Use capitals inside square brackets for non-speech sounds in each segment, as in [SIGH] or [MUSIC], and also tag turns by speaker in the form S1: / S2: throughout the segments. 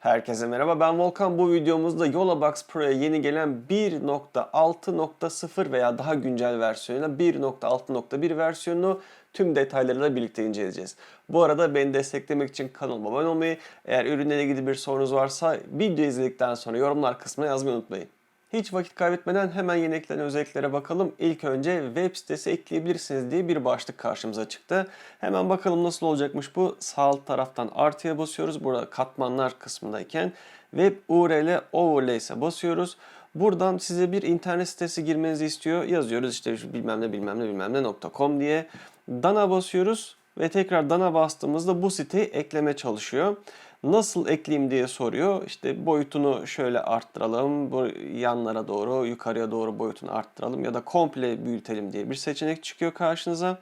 S1: Herkese merhaba ben Volkan. Bu videomuzda Yolabox Pro'ya yeni gelen 1.6.0 veya daha güncel versiyonuyla 1.6.1 versiyonunu tüm detaylarıyla birlikte inceleyeceğiz. Bu arada beni desteklemek için kanalıma abone olmayı, eğer ürünle ilgili bir sorunuz varsa video izledikten sonra yorumlar kısmına yazmayı unutmayın. Hiç vakit kaybetmeden hemen yeni eklenen özelliklere bakalım. İlk önce web sitesi ekleyebilirsiniz diye bir başlık karşımıza çıktı. Hemen bakalım nasıl olacakmış bu. Sağ alt taraftan artıya basıyoruz. Burada katmanlar kısmındayken web URL overlays'e basıyoruz. Buradan size bir internet sitesi girmenizi istiyor. Yazıyoruz işte bilmem ne bilmem ne bilmem ne .com diye. Dana basıyoruz ve tekrar dana bastığımızda bu siteyi ekleme çalışıyor. Nasıl ekleyeyim diye soruyor. İşte boyutunu şöyle arttıralım. Bu yanlara doğru, yukarıya doğru boyutunu arttıralım ya da komple büyütelim diye bir seçenek çıkıyor karşınıza.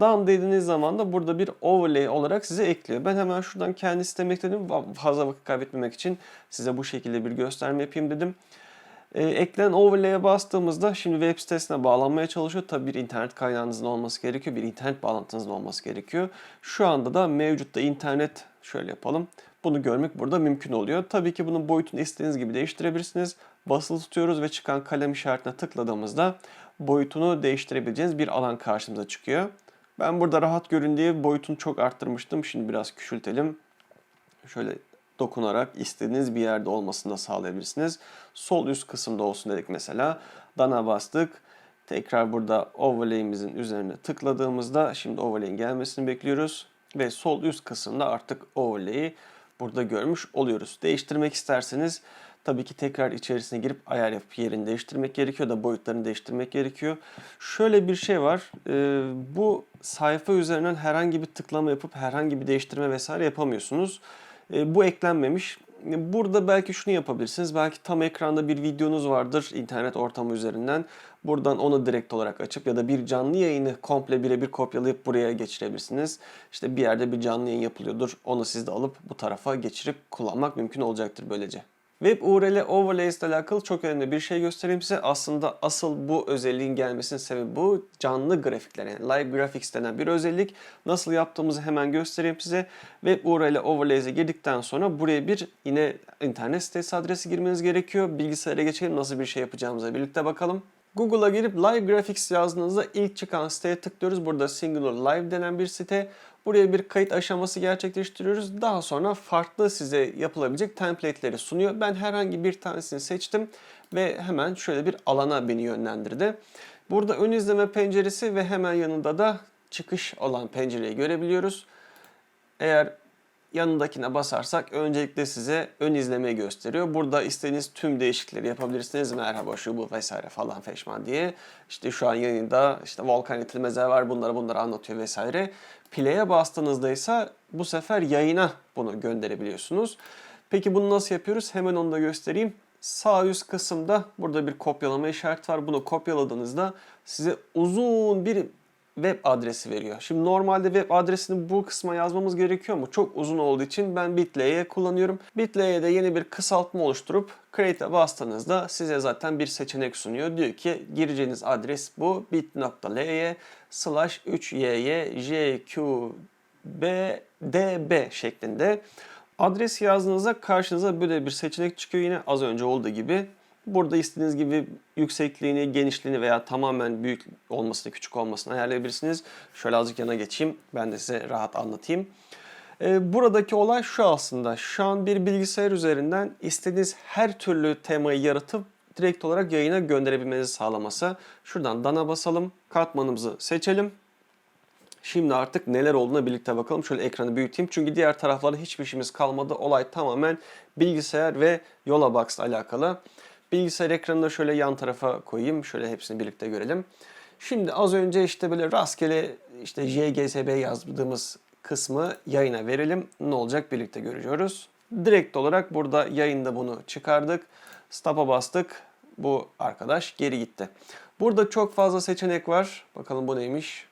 S1: Done dediğiniz zaman da burada bir overlay olarak size ekliyor. Ben hemen şuradan kendi sitemi ekledim. Fazla vakit kaybetmemek için size bu şekilde bir gösterme yapayım dedim. Ee, eklenen overlay'e bastığımızda şimdi web sitesine bağlanmaya çalışıyor. Tabii bir internet kaynağınızın olması gerekiyor. Bir internet bağlantınızın olması gerekiyor. Şu anda da mevcutta internet şöyle yapalım. Bunu görmek burada mümkün oluyor. Tabii ki bunun boyutunu istediğiniz gibi değiştirebilirsiniz. Basılı tutuyoruz ve çıkan kalem işaretine tıkladığımızda boyutunu değiştirebileceğiniz bir alan karşımıza çıkıyor. Ben burada rahat görün diye boyutunu çok arttırmıştım. Şimdi biraz küçültelim. Şöyle dokunarak istediğiniz bir yerde olmasını da sağlayabilirsiniz. Sol üst kısımda olsun dedik mesela. Dana bastık. Tekrar burada overlay'imizin üzerine tıkladığımızda şimdi overlay'in gelmesini bekliyoruz. Ve sol üst kısımda artık overlay'i burada görmüş oluyoruz. Değiştirmek isterseniz tabii ki tekrar içerisine girip ayar yapıp yerini değiştirmek gerekiyor da boyutlarını değiştirmek gerekiyor. Şöyle bir şey var. Ee, bu sayfa üzerinden herhangi bir tıklama yapıp herhangi bir değiştirme vesaire yapamıyorsunuz. Ee, bu eklenmemiş. Burada belki şunu yapabilirsiniz. Belki tam ekranda bir videonuz vardır internet ortamı üzerinden. Buradan onu direkt olarak açıp ya da bir canlı yayını komple birebir kopyalayıp buraya geçirebilirsiniz. İşte bir yerde bir canlı yayın yapılıyordur. Onu siz de alıp bu tarafa geçirip kullanmak mümkün olacaktır böylece. Web URL overlays ile alakalı çok önemli bir şey göstereyim size. Aslında asıl bu özelliğin gelmesinin sebebi bu. Canlı grafikler yani live graphics denen bir özellik. Nasıl yaptığımızı hemen göstereyim size. Web URL overlays'e girdikten sonra buraya bir yine internet sitesi adresi girmeniz gerekiyor. Bilgisayara geçelim nasıl bir şey yapacağımıza birlikte bakalım. Google'a girip Live Graphics yazdığınızda ilk çıkan siteye tıklıyoruz. Burada Singular Live denen bir site. Buraya bir kayıt aşaması gerçekleştiriyoruz. Daha sonra farklı size yapılabilecek template'leri sunuyor. Ben herhangi bir tanesini seçtim ve hemen şöyle bir alana beni yönlendirdi. Burada ön izleme penceresi ve hemen yanında da çıkış olan pencereyi görebiliyoruz. Eğer yanındakine basarsak öncelikle size ön izlemeyi gösteriyor. Burada istediğiniz tüm değişiklikleri yapabilirsiniz. Merhaba şu bu vesaire falan feşman diye. İşte şu an yayında işte Volkan Yetilmezer var bunları bunları anlatıyor vesaire. Play'e bastığınızda ise bu sefer yayına bunu gönderebiliyorsunuz. Peki bunu nasıl yapıyoruz? Hemen onu da göstereyim. Sağ üst kısımda burada bir kopyalama işareti var. Bunu kopyaladığınızda size uzun bir web adresi veriyor. Şimdi normalde web adresini bu kısma yazmamız gerekiyor mu? Çok uzun olduğu için ben bitlay'e kullanıyorum. Bitlay'e de yeni bir kısaltma oluşturup create'e bastığınızda size zaten bir seçenek sunuyor. Diyor ki gireceğiniz adres bu bit.ly slash 3yy jqbdb şeklinde. Adres yazdığınızda karşınıza böyle bir seçenek çıkıyor yine az önce olduğu gibi. Burada istediğiniz gibi yüksekliğini, genişliğini veya tamamen büyük olmasını, küçük olmasını ayarlayabilirsiniz. Şöyle azıcık yana geçeyim. Ben de size rahat anlatayım. Ee, buradaki olay şu aslında. Şu an bir bilgisayar üzerinden istediğiniz her türlü temayı yaratıp direkt olarak yayına gönderebilmenizi sağlaması. Şuradan dana basalım. Katmanımızı seçelim. Şimdi artık neler olduğuna birlikte bakalım. Şöyle ekranı büyüteyim. Çünkü diğer taraflarda hiçbir şeyimiz kalmadı. Olay tamamen bilgisayar ve Yolabox alakalı. Bilgisayar ekranını şöyle yan tarafa koyayım. Şöyle hepsini birlikte görelim. Şimdi az önce işte böyle rastgele işte JGSB yazdığımız kısmı yayına verelim. Ne olacak birlikte görüyoruz. Direkt olarak burada yayında bunu çıkardık. Stop'a bastık. Bu arkadaş geri gitti. Burada çok fazla seçenek var. Bakalım bu neymiş?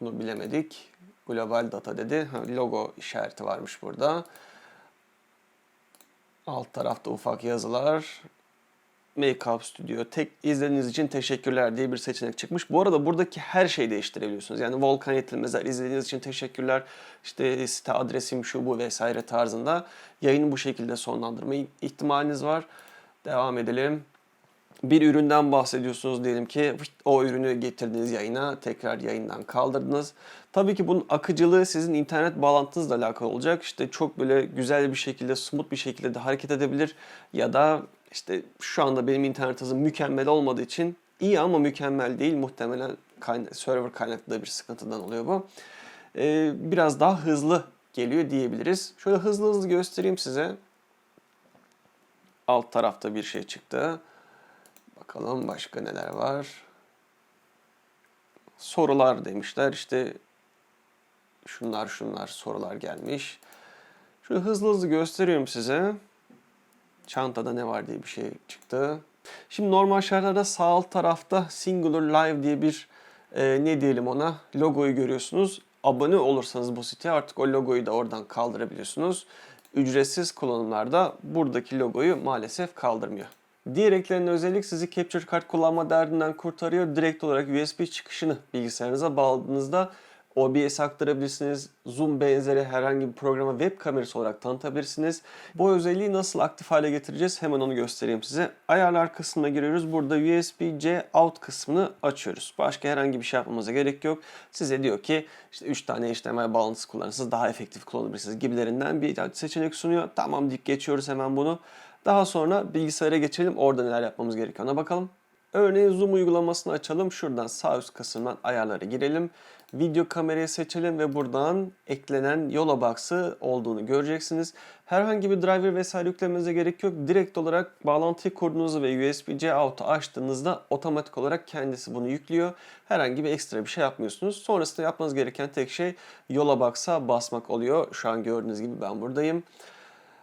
S1: Bunu bilemedik. Global data dedi. Ha, logo işareti varmış burada. Alt tarafta ufak yazılar. Makeup Studio, tek izlediğiniz için teşekkürler diye bir seçenek çıkmış. Bu arada buradaki her şeyi değiştirebiliyorsunuz. Yani Volkan Yetilmezler izlediğiniz için teşekkürler. İşte site adresim şu bu vesaire tarzında yayını bu şekilde sonlandırma ihtimaliniz var. Devam edelim. Bir üründen bahsediyorsunuz diyelim ki o ürünü getirdiğiniz yayına tekrar yayından kaldırdınız. Tabii ki bunun akıcılığı sizin internet bağlantınızla alakalı olacak. İşte çok böyle güzel bir şekilde, smooth bir şekilde de hareket edebilir ya da işte şu anda benim internet hızım mükemmel olmadığı için iyi ama mükemmel değil. Muhtemelen kayna- server kaynaklı bir sıkıntıdan oluyor bu. Ee, biraz daha hızlı geliyor diyebiliriz. Şöyle hızlı hızlı göstereyim size. Alt tarafta bir şey çıktı. Bakalım başka neler var. Sorular demişler. İşte şunlar şunlar sorular gelmiş. Şöyle hızlı hızlı gösteriyorum size. Çantada ne var diye bir şey çıktı. Şimdi normal şartlarda sağ alt tarafta Singular Live diye bir e, ne diyelim ona logoyu görüyorsunuz. Abone olursanız bu siteye artık o logoyu da oradan kaldırabiliyorsunuz. Ücretsiz kullanımlarda buradaki logoyu maalesef kaldırmıyor. Diğer özellik sizi Capture Card kullanma derdinden kurtarıyor. Direkt olarak USB çıkışını bilgisayarınıza bağladığınızda OBS aktarabilirsiniz. Zoom benzeri herhangi bir programa web kamerası olarak tanıtabilirsiniz. Bu özelliği nasıl aktif hale getireceğiz? Hemen onu göstereyim size. Ayarlar kısmına giriyoruz. Burada USB-C out kısmını açıyoruz. Başka herhangi bir şey yapmamıza gerek yok. Size diyor ki işte 3 tane HDMI bağlantısı kullanırsanız daha efektif kullanabilirsiniz gibilerinden bir seçenek sunuyor. Tamam deyip geçiyoruz hemen bunu. Daha sonra bilgisayara geçelim. Orada neler yapmamız gerekiyor ona bakalım. Örneğin Zoom uygulamasını açalım. Şuradan sağ üst kısımdan ayarlara girelim. Video kamerayı seçelim ve buradan eklenen Yola Box'ı olduğunu göreceksiniz. Herhangi bir driver vesaire yüklemenize gerek yok. Direkt olarak bağlantıyı kurduğunuzda ve USB-C out'u açtığınızda otomatik olarak kendisi bunu yüklüyor. Herhangi bir ekstra bir şey yapmıyorsunuz. Sonrasında yapmanız gereken tek şey Yola Box'a basmak oluyor. Şu an gördüğünüz gibi ben buradayım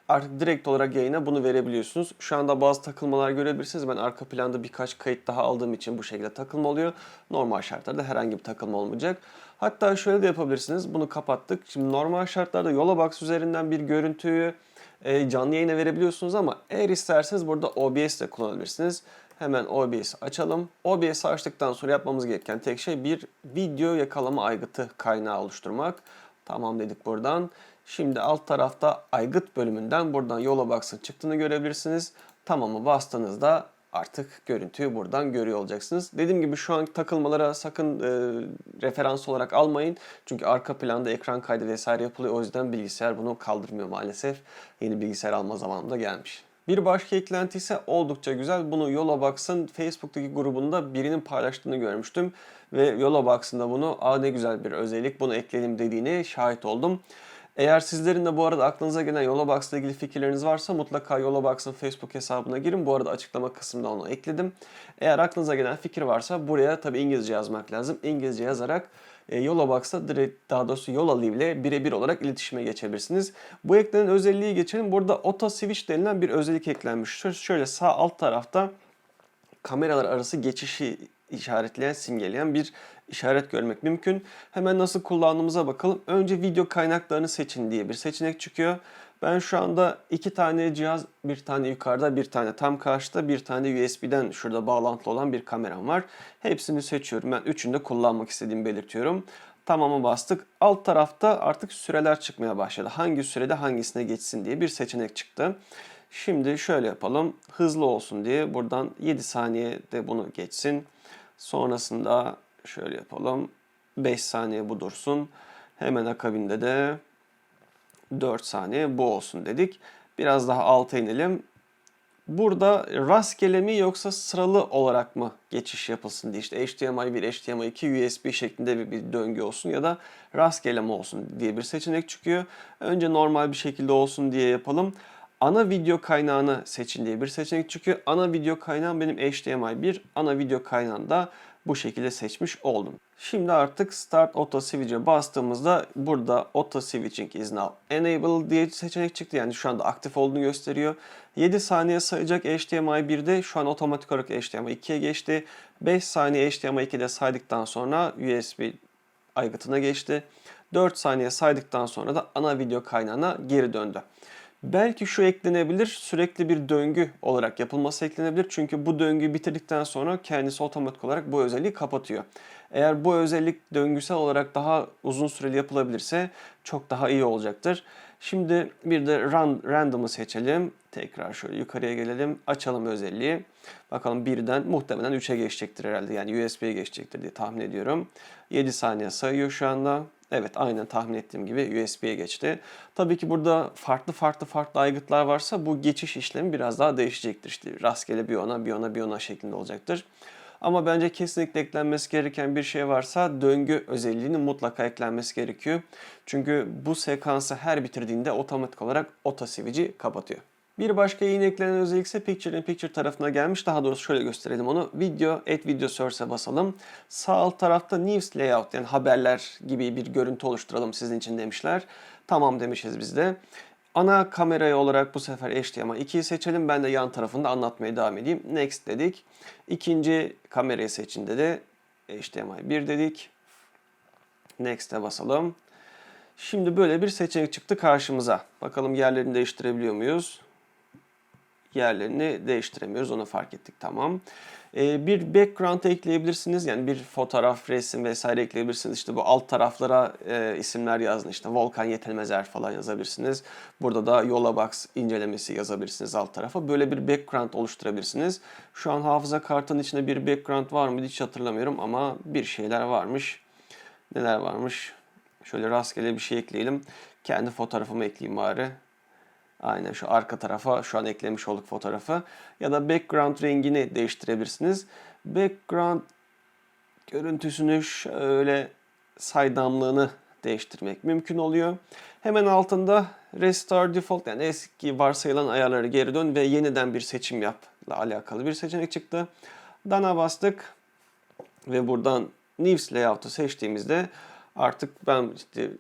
S1: artık direkt olarak yayına bunu verebiliyorsunuz. Şu anda bazı takılmalar görebilirsiniz. Ben arka planda birkaç kayıt daha aldığım için bu şekilde takılma oluyor. Normal şartlarda herhangi bir takılma olmayacak. Hatta şöyle de yapabilirsiniz. Bunu kapattık. Şimdi normal şartlarda Yola Box üzerinden bir görüntüyü e, canlı yayına verebiliyorsunuz ama eğer isterseniz burada OBS de kullanabilirsiniz. Hemen OBS açalım. OBS açtıktan sonra yapmamız gereken tek şey bir video yakalama aygıtı kaynağı oluşturmak. Tamam dedik buradan. Şimdi alt tarafta aygıt bölümünden buradan yola baksın çıktığını görebilirsiniz. Tamamı bastığınızda artık görüntüyü buradan görüyor olacaksınız. Dediğim gibi şu an takılmalara sakın e, referans olarak almayın. Çünkü arka planda ekran kaydı vesaire yapılıyor. O yüzden bilgisayar bunu kaldırmıyor maalesef. Yeni bilgisayar alma zamanında gelmiş. Bir başka eklenti ise oldukça güzel. Bunu Yola Box'ın Facebook'taki grubunda birinin paylaştığını görmüştüm. Ve Yola Box'ın da bunu aa ne güzel bir özellik bunu ekledim dediğini şahit oldum. Eğer sizlerin de bu arada aklınıza gelen Yolabox ile ilgili fikirleriniz varsa mutlaka Yolabox'ın Facebook hesabına girin. Bu arada açıklama kısmında onu ekledim. Eğer aklınıza gelen fikir varsa buraya tabi İngilizce yazmak lazım. İngilizce yazarak e, Yolabox'a direkt daha doğrusu Yolaliv ile birebir olarak iletişime geçebilirsiniz. Bu eklenen özelliği geçelim. Burada Auto Switch denilen bir özellik eklenmiş. Şöyle sağ alt tarafta kameralar arası geçişi işaretleyen, simgeleyen bir işaret görmek mümkün. Hemen nasıl kullandığımıza bakalım. Önce video kaynaklarını seçin diye bir seçenek çıkıyor. Ben şu anda iki tane cihaz, bir tane yukarıda, bir tane tam karşıda, bir tane USB'den şurada bağlantılı olan bir kameram var. Hepsini seçiyorum. Ben üçünü de kullanmak istediğimi belirtiyorum. Tamam'a bastık. Alt tarafta artık süreler çıkmaya başladı. Hangi sürede hangisine geçsin diye bir seçenek çıktı. Şimdi şöyle yapalım. Hızlı olsun diye buradan 7 saniyede bunu geçsin. Sonrasında şöyle yapalım. 5 saniye bu dursun. Hemen akabinde de 4 saniye bu olsun dedik. Biraz daha alta inelim. Burada rastgele mi yoksa sıralı olarak mı geçiş yapılsın diye işte HDMI 1, HDMI 2, USB şeklinde bir, bir döngü olsun ya da rastgele mi olsun diye bir seçenek çıkıyor. Önce normal bir şekilde olsun diye yapalım. Ana video kaynağını seçin diye bir seçenek çıkıyor. Ana video kaynağım benim HDMI 1. Ana video kaynağında bu şekilde seçmiş oldum. Şimdi artık Start Auto Switch'e bastığımızda burada Auto Switching is now enabled diye seçenek çıktı. Yani şu anda aktif olduğunu gösteriyor. 7 saniye sayacak HDMI 1'de şu an otomatik olarak HDMI 2'ye geçti. 5 saniye HDMI 2'de saydıktan sonra USB aygıtına geçti. 4 saniye saydıktan sonra da ana video kaynağına geri döndü. Belki şu eklenebilir, sürekli bir döngü olarak yapılması eklenebilir. Çünkü bu döngüyü bitirdikten sonra kendisi otomatik olarak bu özelliği kapatıyor. Eğer bu özellik döngüsel olarak daha uzun süreli yapılabilirse çok daha iyi olacaktır. Şimdi bir de run, random'ı seçelim. Tekrar şöyle yukarıya gelelim. Açalım özelliği. Bakalım birden muhtemelen 3'e geçecektir herhalde. Yani USB'ye geçecektir diye tahmin ediyorum. 7 saniye sayıyor şu anda. Evet aynen tahmin ettiğim gibi USB'ye geçti. Tabii ki burada farklı farklı farklı aygıtlar varsa bu geçiş işlemi biraz daha değişecektir. İşte rastgele bir ona bir ona bir ona şeklinde olacaktır. Ama bence kesinlikle eklenmesi gereken bir şey varsa döngü özelliğinin mutlaka eklenmesi gerekiyor. Çünkü bu sekansı her bitirdiğinde otomatik olarak switch'i kapatıyor. Bir başka yeni eklenen özellik ise Picture in Picture tarafına gelmiş. Daha doğrusu şöyle gösterelim onu. Video, Add Video Source'e basalım. Sağ alt tarafta News Layout yani haberler gibi bir görüntü oluşturalım sizin için demişler. Tamam demişiz biz de. Ana kamerayı olarak bu sefer HDMI 2'yi seçelim. Ben de yan tarafında anlatmaya devam edeyim. Next dedik. İkinci kamerayı seçin dedi. HDMI 1 dedik. Next'e basalım. Şimdi böyle bir seçenek çıktı karşımıza. Bakalım yerlerini değiştirebiliyor muyuz? Yerlerini değiştiremiyoruz. Onu fark ettik. Tamam. Ee, bir background ekleyebilirsiniz. Yani bir fotoğraf, resim vesaire ekleyebilirsiniz. İşte bu alt taraflara e, isimler yazın. İşte Volkan Yetilmezer falan yazabilirsiniz. Burada da Yola Box incelemesi yazabilirsiniz alt tarafa. Böyle bir background oluşturabilirsiniz. Şu an hafıza kartının içinde bir background var mı hiç hatırlamıyorum ama bir şeyler varmış. Neler varmış? Şöyle rastgele bir şey ekleyelim. Kendi fotoğrafımı ekleyeyim bari. Aynen şu arka tarafa şu an eklemiş olduk fotoğrafı. Ya da background rengini değiştirebilirsiniz. Background görüntüsünü şöyle saydamlığını değiştirmek mümkün oluyor. Hemen altında Restore Default yani eski varsayılan ayarları geri dön ve yeniden bir seçim yapla alakalı bir seçenek çıktı. Dana bastık ve buradan News Layout'u seçtiğimizde artık ben işte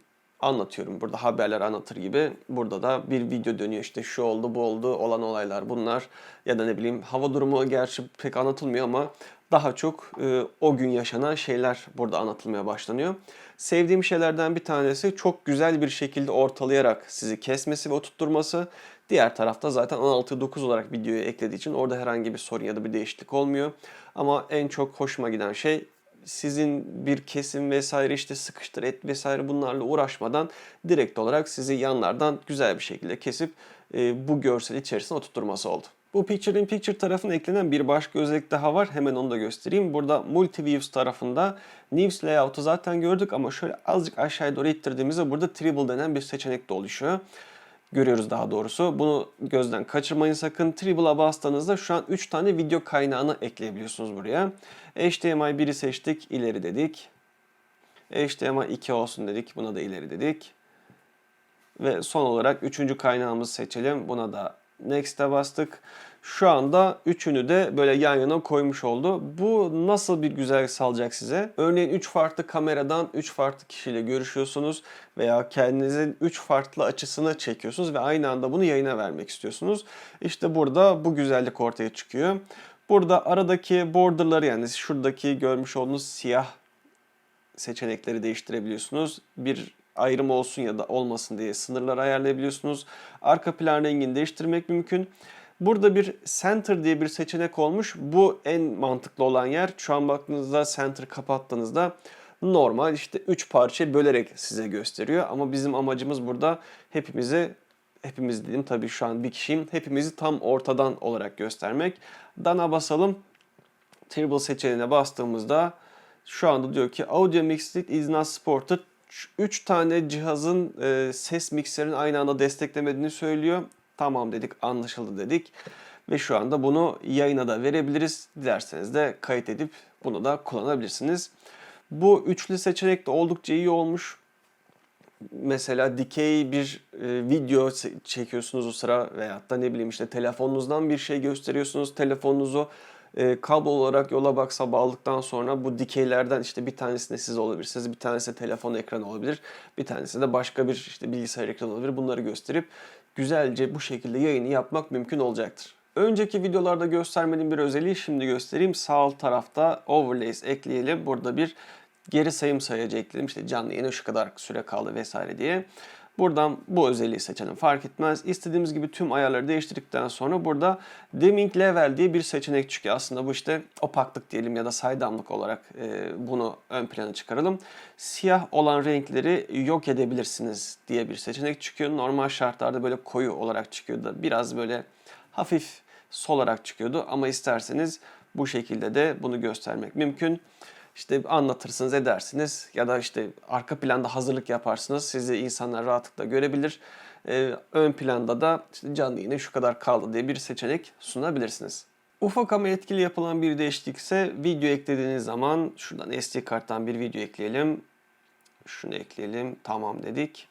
S1: anlatıyorum. Burada haberler anlatır gibi. Burada da bir video dönüyor işte şu oldu bu oldu olan olaylar bunlar. Ya da ne bileyim hava durumu gerçi pek anlatılmıyor ama daha çok e, o gün yaşanan şeyler burada anlatılmaya başlanıyor. Sevdiğim şeylerden bir tanesi çok güzel bir şekilde ortalayarak sizi kesmesi ve oturtturması. Diğer tarafta zaten 16-9 olarak videoyu eklediği için orada herhangi bir sorun ya da bir değişiklik olmuyor. Ama en çok hoşuma giden şey sizin bir kesim vesaire işte sıkıştır et vesaire bunlarla uğraşmadan direkt olarak sizi yanlardan güzel bir şekilde kesip e, bu görsel içerisine oturtturması oldu. Bu Picture in Picture tarafına eklenen bir başka özellik daha var. Hemen onu da göstereyim. Burada Multiviews tarafında News Layout'u zaten gördük ama şöyle azıcık aşağıya doğru ittirdiğimizde burada Tribble denen bir seçenek de oluşuyor görüyoruz daha doğrusu. Bunu gözden kaçırmayın sakın. Tribble'a bastığınızda şu an 3 tane video kaynağını ekleyebiliyorsunuz buraya. HDMI 1'i seçtik, ileri dedik. HDMI 2 olsun dedik, buna da ileri dedik. Ve son olarak üçüncü kaynağımızı seçelim. Buna da Next'e bastık. Şu anda üçünü de böyle yan yana koymuş oldu. Bu nasıl bir güzellik sağlayacak size? Örneğin 3 farklı kameradan 3 farklı kişiyle görüşüyorsunuz veya kendinizin 3 farklı açısını çekiyorsunuz ve aynı anda bunu yayına vermek istiyorsunuz. İşte burada bu güzellik ortaya çıkıyor. Burada aradaki borderları yani şuradaki görmüş olduğunuz siyah seçenekleri değiştirebiliyorsunuz. Bir ayrım olsun ya da olmasın diye sınırlar ayarlayabiliyorsunuz. Arka plan rengini değiştirmek mümkün. Burada bir center diye bir seçenek olmuş. Bu en mantıklı olan yer. Şu an baktığınızda center kapattığınızda normal işte 3 parça bölerek size gösteriyor. Ama bizim amacımız burada hepimizi hepimiz dedim tabii şu an bir kişiyim. Hepimizi tam ortadan olarak göstermek. Dana basalım. Table seçeneğine bastığımızda şu anda diyor ki Audio Mixed is not supported 3 tane cihazın e, ses mikserini aynı anda desteklemediğini söylüyor. Tamam dedik, anlaşıldı dedik. Ve şu anda bunu yayına da verebiliriz. Dilerseniz de kayıt edip bunu da kullanabilirsiniz. Bu üçlü seçenek de oldukça iyi olmuş. Mesela dikey bir e, video çekiyorsunuz o sıra veyahut da ne bileyim işte telefonunuzdan bir şey gösteriyorsunuz. Telefonunuzu e, kablo olarak yola baksa bağladıktan sonra bu dikeylerden işte bir tanesinde siz olabilirsiniz, bir tanesi telefon ekranı olabilir, bir tanesi de başka bir işte bilgisayar ekranı olabilir. Bunları gösterip güzelce bu şekilde yayını yapmak mümkün olacaktır. Önceki videolarda göstermediğim bir özelliği şimdi göstereyim. Sağ alt tarafta overlays ekleyelim. Burada bir geri sayım sayacı ekledim. İşte canlı yayına şu kadar süre kaldı vesaire diye. Buradan bu özelliği seçelim fark etmez. İstediğimiz gibi tüm ayarları değiştirdikten sonra burada dimming level diye bir seçenek çıkıyor. Aslında bu işte opaklık diyelim ya da saydamlık olarak e, bunu ön plana çıkaralım. Siyah olan renkleri yok edebilirsiniz diye bir seçenek çıkıyor. Normal şartlarda böyle koyu olarak çıkıyordu. Biraz böyle hafif solarak çıkıyordu ama isterseniz bu şekilde de bunu göstermek mümkün. İşte anlatırsınız edersiniz ya da işte arka planda hazırlık yaparsınız. Sizi insanlar rahatlıkla görebilir. Ee, ön planda da işte canlı yine şu kadar kaldı diye bir seçenek sunabilirsiniz. Ufak ama etkili yapılan bir değişiklik ise video eklediğiniz zaman şuradan SD karttan bir video ekleyelim. Şunu ekleyelim. Tamam dedik.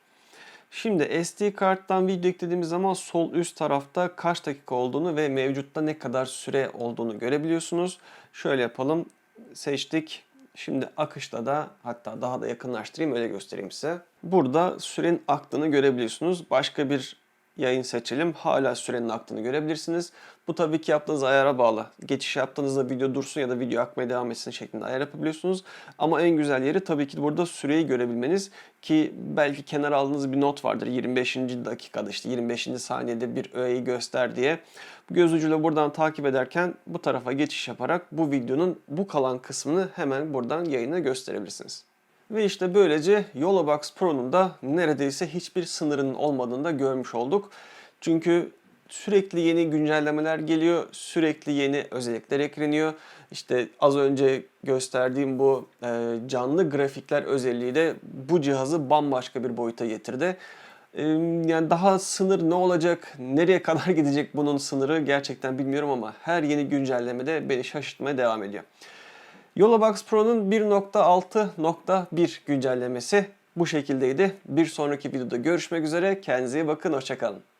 S1: Şimdi SD karttan video eklediğimiz zaman sol üst tarafta kaç dakika olduğunu ve mevcutta ne kadar süre olduğunu görebiliyorsunuz. Şöyle yapalım. Seçtik. Şimdi akışta da hatta daha da yakınlaştırayım öyle göstereyim size. Burada sürenin aktığını görebiliyorsunuz. Başka bir yayın seçelim. Hala sürenin aktığını görebilirsiniz. Bu tabii ki yaptığınız ayara bağlı. Geçiş yaptığınızda video dursun ya da video akmaya devam etsin şeklinde ayar yapabiliyorsunuz. Ama en güzel yeri tabii ki burada süreyi görebilmeniz ki belki kenara aldığınız bir not vardır. 25. dakikada işte 25. saniyede bir öğeyi göster diye. Göz ucuyla buradan takip ederken bu tarafa geçiş yaparak bu videonun bu kalan kısmını hemen buradan yayına gösterebilirsiniz. Ve işte böylece Yolabox Pro'nun da neredeyse hiçbir sınırının olmadığını da görmüş olduk. Çünkü sürekli yeni güncellemeler geliyor, sürekli yeni özellikler ekleniyor. İşte az önce gösterdiğim bu e, canlı grafikler özelliği de bu cihazı bambaşka bir boyuta getirdi. Yani daha sınır ne olacak, nereye kadar [LAUGHS] gidecek bunun sınırı gerçekten bilmiyorum ama her yeni güncellemede beni şaşırtmaya devam ediyor. Yolabox Pro'nun 1.6.1 güncellemesi bu şekildeydi. Bir sonraki videoda görüşmek üzere. Kendinize iyi bakın. Hoşçakalın.